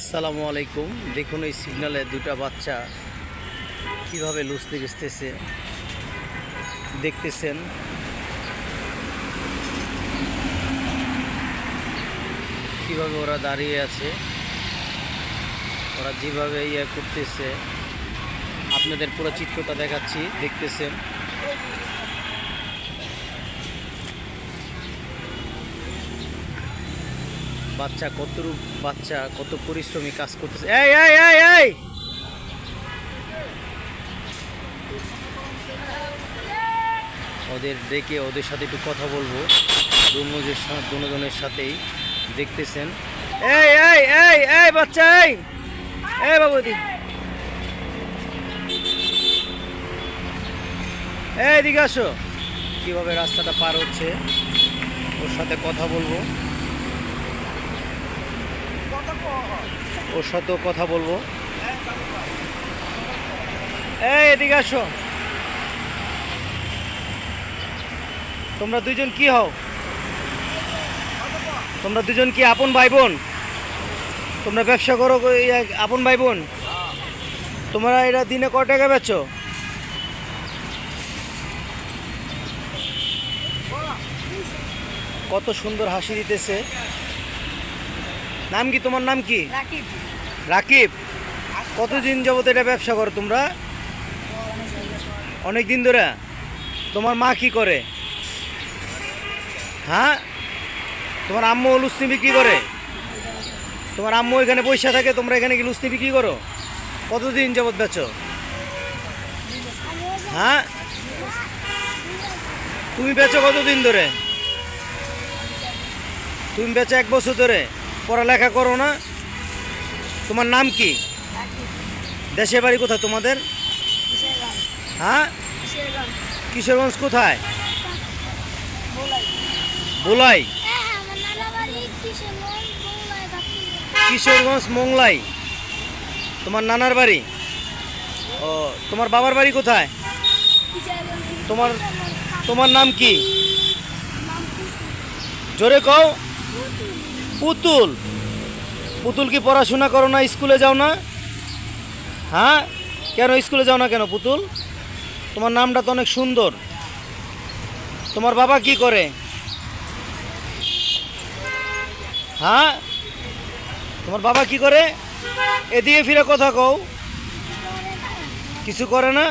আসসালামু আলাইকুম। দেখুন এই সিগনালে দুটা বাচ্চা কীভাবে লুচতে বেচতেছে। দেখতেছেন। কীভাবে ওরা দাঁড়িয়ে আছে। ওরা যেভাবে ইয়ে করতেছে। আপনাদের পুরো চিত্রটা দেখাচ্ছি। দেখতেছেন। বাচ্চা, কত রূপ বাচ্চা, কত পরিশ্রমী কাজ করতেছে। এই এই এই এই! ওদের ডেকে ওদের সাথে একটু কথা বলব। দুজনের দুজনের সাথেই দেখতেছেন। এই এই এই এই বাচ্চা, এই! এই বাবুদি! এই, এদিকে আসো। কীভাবে রাস্তাটা পার হচ্ছে, ওর সাথে কথা বলব। ওর সাথেও কথা বলব। এই, এদিকে আসো। তোমরা দুজন কি হও? তোমরা দুজন কি আপন ভাই বোন তোমরা ব্যবসা করো আপন ভাই বোন তোমরা এটা দিনে ক টাকা বেচো? কত সুন্দর হাসি দিতেছে। নাম কি? তোমার নাম কি? রাকিব। কতদিন যাবত এটা ব্যবসা করো তোমরা? অনেক দিন ধরে? তোমার মা কি করে? হ্যাঁ? তোমার আম্মু লুচনি বিক্রি করে? তোমার আম্মু এখানে পয়সা থাকে তোমরা এখানে কি লুচনি বিক্রি করো? কতদিন যাবত বেচো? হ্যাঁ? তুমি বেচো কতদিন ধরে? তুমি বেচো এক বছর ধরে? পড়ালেখা করো না। তোমার নাম কি? দেশের বাড়ি কোথায় তোমাদের? হ্যাঁ? কিশোরগঞ্জ। কোথায়? বলাই। হ্যাঁ বাড়ি কিশোরগঞ্জ মোংলাই। তোমার নানার বাড়ি? ও তোমার বাবার বাড়ি কোথায়? তোমার তোমার নাম কি? জোরে কও। পুতুল। পুতুল কি পড়াশোনা করো না, স্কুলে যাও না? হ্যাঁ? কেন স্কুলে যাও না কেন পুতুল? তোমার নামটা তো অনেক সুন্দর। তোমার বাবা কি করে? হ্যাঁ? তোমার বাবা কি করে? এদিকে ফিরে কথা কও। কিছু করে না?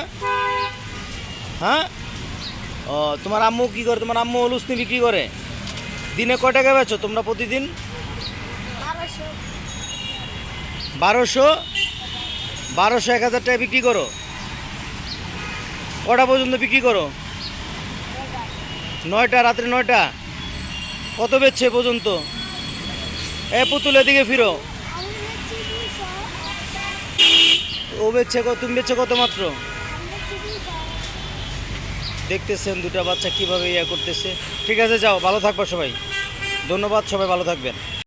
হ্যাঁ? ও, তোমার আম্মু কি করে? তোমার আম্মু অলুসনি বিক্রি করে? দিনে কয় টাকা বেচো তোমরা প্রতিদিন বারোশো বারোশো বারোশো এক হাজার টাকা বিক্রি করো। কটা পর্যন্ত বিক্রি করো? নয়টা, রাত্রে নয়টা। কত বেচছে পর্যন্ত? এ পুতুল এদিকে ফিরো। ও বেচছে তুমি বেচছে কত মাত্র? দেখতেছেন দুটা বাচ্চা কীভাবে ইয়া করতেছে। ঠিক আছে, যাও, ভালো থাকব সবাই। ধন্যবাদ, সবাই ভালো থাকবেন।